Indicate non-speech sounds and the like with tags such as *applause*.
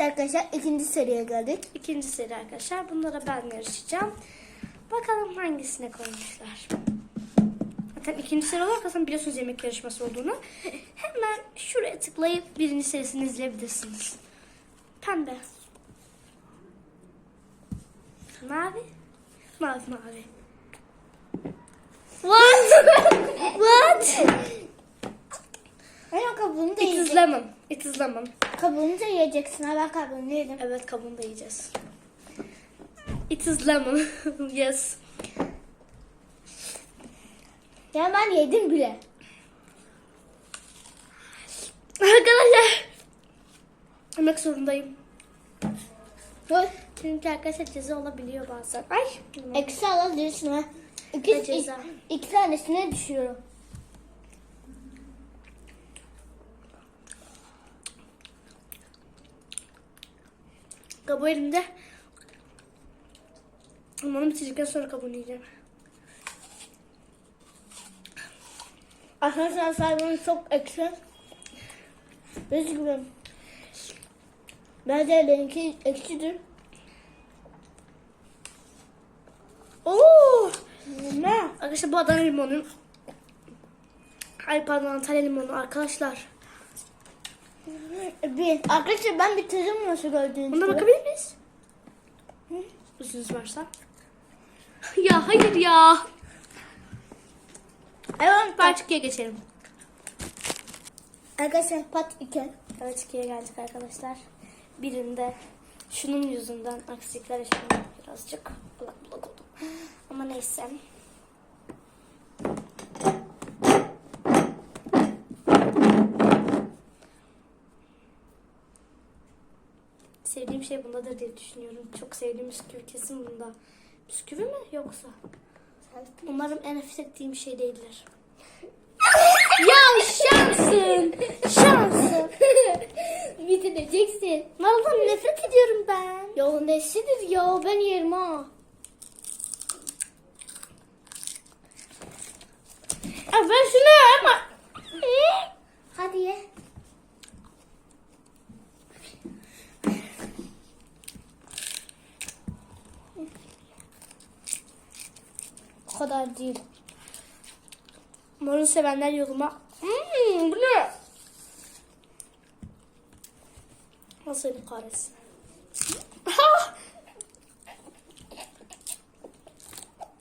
Evet arkadaşlar ikinci seriye geldik. İkinci seri arkadaşlar. Bunlara ben yarışacağım. Bakalım hangisine koymuşlar. Zaten ikinci seri olarak aslında biliyorsunuz yemek yarışması olduğunu. *laughs* Hemen şuraya tıklayıp birinci serisini izleyebilirsiniz. Pembe. Mavi. Mavi mavi. What? *laughs* What? Ben o kabuğunu da It is lemon. It is lemon. Kabuğunu da yiyeceksin. Ha ben kabuğunu yedim. Evet kabuğunu da yiyeceğiz. It is lemon. *laughs* yes. Ya ben yedim bile. Arkadaşlar. Yemek zorundayım. Dur. Çünkü arkadaşlar ceza olabiliyor bazen. Ay. Eksi alabilirsin ha. İki, iki, iki tanesine düşüyorum. Kabuğu elimde. Ama onu bitirdikten sonra kabuğunu yiyeceğim. Arkadaşlar sayfanın çok eksi. Üzgünüm. Bence benimki eksidir. Oo! Ne? Arkadaşlar bu Adana limonu. Ay pardon Antalya limonu arkadaşlar. Bir. Arkadaşlar ben bitirdim nasıl gördüğünüz Buna bakabilir miyiz? Üzünüz varsa. ya hayır ya. Evet. 2'ye geçelim. Arkadaşlar pat 2. Evet 2'ye geldik arkadaşlar. Birinde şunun yüzünden aksilikler yaşanıyor birazcık. Bulak bulak oldum. Ama neyse. Sevdiğim şey bundadır diye düşünüyorum. Çok sevdiğim bisküvi kesin bunda. Bisküvi mi yoksa? Umarım en nefret ettiğim şey değildir. *laughs* ya şansın. Şansın. *laughs* Bitireceksin. Vallahi nefret ediyorum ben. Ya nesidir ya ben yerim ha. Ya ben şunu ama. Hadi ye. Kadar değil. Marul sevenler yoluma. Hmm, bu ne? Nasıl seni kahretsin. *laughs* Ah!